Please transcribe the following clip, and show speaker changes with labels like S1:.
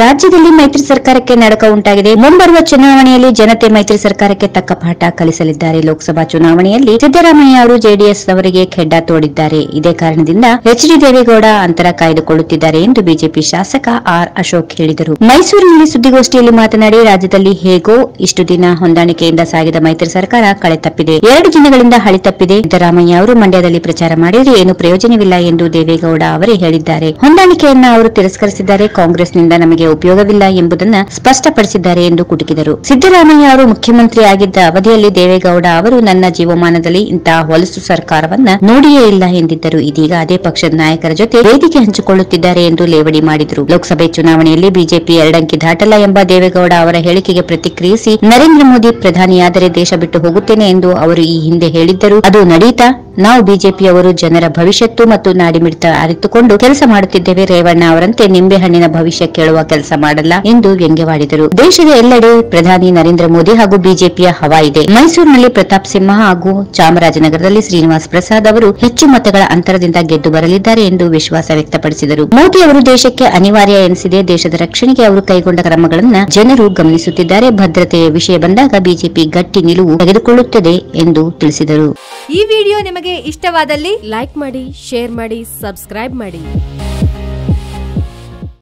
S1: ರಾಜ್ಯದಲ್ಲಿ ಮೈತ್ರಿ ಸರ್ಕಾರಕ್ಕೆ ನಡಕ ಉಂಟಾಗಿದೆ. ಮುಂಬರುವ ಚುನಾವಣೆಯಲ್ಲಿ ಜನತೆ ಮೈತ್ರಿ ಸರ್ಕಾರಕ್ಕೆ ತಕ್ಕ ಪಾಠ ಕಲಿಸಲಿದ್ದಾರೆ. ಲೋಕಸಭಾ ಚುನಾವಣೆಯಲ್ಲಿ ಸಿದ್ದರಾಮಯ್ಯ ಅವರು ಜೆಡಿಎಸ್ ಅವರಿಗೆ ಖೆಡ್ಡ ತೋಡಿದ್ದಾರೆ. ಇದೇ ಕಾರಣದಿಂದ ಎಚ್ ಡಿ ದೇವೇಗೌಡ ಅಂತರ ಕಾಯ್ದುಕೊಳ್ಳುತ್ತಿದ್ದಾರೆ ಎಂದು ಬಿಜೆಪಿ ಶಾಸಕ ಆರ್ ಅಶೋಕ್ ಹೇಳಿದರು. ಮೈಸೂರಿನಲ್ಲಿ ಸುದ್ದಿಗೋಷ್ಠಿಯಲ್ಲಿ ಮಾತನಾಡಿ, ರಾಜ್ಯದಲ್ಲಿ ಹೇಗೋ ಇಷ್ಟು ದಿನ ಹೊಂದಾಣಿಕೆಯಿಂದ ಸಾಗಿದ ಮೈತ್ರಿ ಸರ್ಕಾರ ಕಳೆ ತಪ್ಪಿದೆ. ಎರಡು ದಿನಗಳಿಂದ ಹಳಿ ತಪ್ಪಿದೆ. ಸಿದ್ದರಾಮಯ್ಯ ಅವರು ಮಂಡ್ಯದಲ್ಲಿ ಪ್ರಚಾರ ಮಾಡಿದರೆ ಏನು ಪ್ರಯೋಜನವಿಲ್ಲ ಎಂದು ದೇವೇಗೌಡ ಅವರೇ ಹೇಳಿದ್ದಾರೆ. ಹೊಂದಾಣಿಕೆಯನ್ನ ಅವರು ತಿರಸ್ಕರಿಸಿದ್ದಾರೆ. ಕಾಂಗ್ರೆಸ್ನಿಂದ ನಮಗೆ ಉಪಯೋಗವಿಲ್ಲ ಎಂಬುದನ್ನು ಸ್ಪಷ್ಟಪಡಿಸಿದ್ದಾರೆ ಎಂದು ಕುಟುಕಿದರು. ಸಿದ್ದರಾಮಯ್ಯ ಅವರು ಮುಖ್ಯಮಂತ್ರಿ ಆಗಿದ್ದ ಅವಧಿಯಲ್ಲಿ ದೇವೇಗೌಡ ಅವರು ನನ್ನ ಜೀವಮಾನದಲ್ಲಿ ಇಂತಹ ಹೊಲಸು ಸರ್ಕಾರವನ್ನ ನೋಡಿಯೇ ಇಲ್ಲ ಎಂದಿದ್ದರು. ಇದೀಗ ಅದೇ ಪಕ್ಷದ ನಾಯಕರ ಜೊತೆ ವೇದಿಕೆ ಹಂಚಿಕೊಳ್ಳುತ್ತಿದ್ದಾರೆ ಎಂದು ಲೇವಡಿ ಮಾಡಿದರು. ಲೋಕಸಭೆ ಚುನಾವಣೆಯಲ್ಲಿ ಬಿಜೆಪಿ ಎರಡಂಕಿ ದಾಟಲ್ಲ ಎಂಬ ದೇವೇಗೌಡ ಅವರ ಹೇಳಿಕೆಗೆ ಪ್ರತಿಕ್ರಿಯಿಸಿ, ನರೇಂದ್ರ ಮೋದಿ ಪ್ರಧಾನಿಯಾದರೆ ದೇಶ ಬಿಟ್ಟು ಹೋಗುತ್ತೇನೆ ಎಂದು ಅವರು ಈ ಹಿಂದೆ ಹೇಳಿದ್ದರು. ಅದು ನಡೆಯಿತಾ ನಾವು ಬಿಜೆಪಿಯವರು ಜನರ ಭವಿಷ್ಯತ್ತು ಮತ್ತು ನಾಡಿಮಿಡಿತ ಅರಿತುಕೊಂಡು ಕೆಲಸ ಮಾಡುತ್ತಿದ್ದೇವೆ. ರೇವಣ್ಣ ಅವರಂತೆ ನಿಂಬೆಹಣ್ಣಿನ ಭವಿಷ್ಯ ಕೇಳುವ ಕೆಲಸ ಮಾಡಲ್ಲ ಎಂದು ವ್ಯಂಗ್ಯವಾಡಿದರು. ದೇಶದ ಎಲ್ಲೆಡೆ ಪ್ರಧಾನಿ ನರೇಂದ್ರ ಮೋದಿ ಹಾಗೂ ಬಿಜೆಪಿಯ ಹವಾ ಇದೆ. ಮೈಸೂರಿನಲ್ಲಿ ಪ್ರತಾಪ್ ಸಿಂಹ ಹಾಗೂ ಚಾಮರಾಜನಗರದಲ್ಲಿ ಶ್ರೀನಿವಾಸ್ ಪ್ರಸಾದ್ ಅವರು ಹೆಚ್ಚು ಮತಗಳ ಅಂತರದಿಂದ ಗೆದ್ದು ಬರಲಿದ್ದಾರೆ ಎಂದು ವಿಶ್ವಾಸ ವ್ಯಕ್ತಪಡಿಸಿದರು. ಮೋದಿ ಅವರು ದೇಶಕ್ಕೆ ಅನಿವಾರ್ಯ ಎನಿಸಿದೆ. ದೇಶದ ರಕ್ಷಣೆಗೆ ಅವರು ಕೈಗೊಂಡ ಕ್ರಮಗಳನ್ನು ಜನರು ಗಮನಿಸುತ್ತಿದ್ದಾರೆ. ಭದ್ರತೆಯ ವಿಷಯ ಬಂದಾಗ ಬಿಜೆಪಿ ಗಟ್ಟಿ ನಿಲುವು ತೆಗೆದುಕೊಳ್ಳುತ್ತದೆ ಎಂದು ತಿಳಿಸಿದರು.
S2: ಈ ವಿಡಿಯೋ ನಿಮಗೆ ಇಷ್ಟವಾದಲ್ಲಿ
S3: ಲೈಕ್ ಮಾಡಿ ಶೇರ್ ಮಾಡಿ ಸಬ್ಸ್ಕ್ರೈಬ್ ಮಾಡಿ.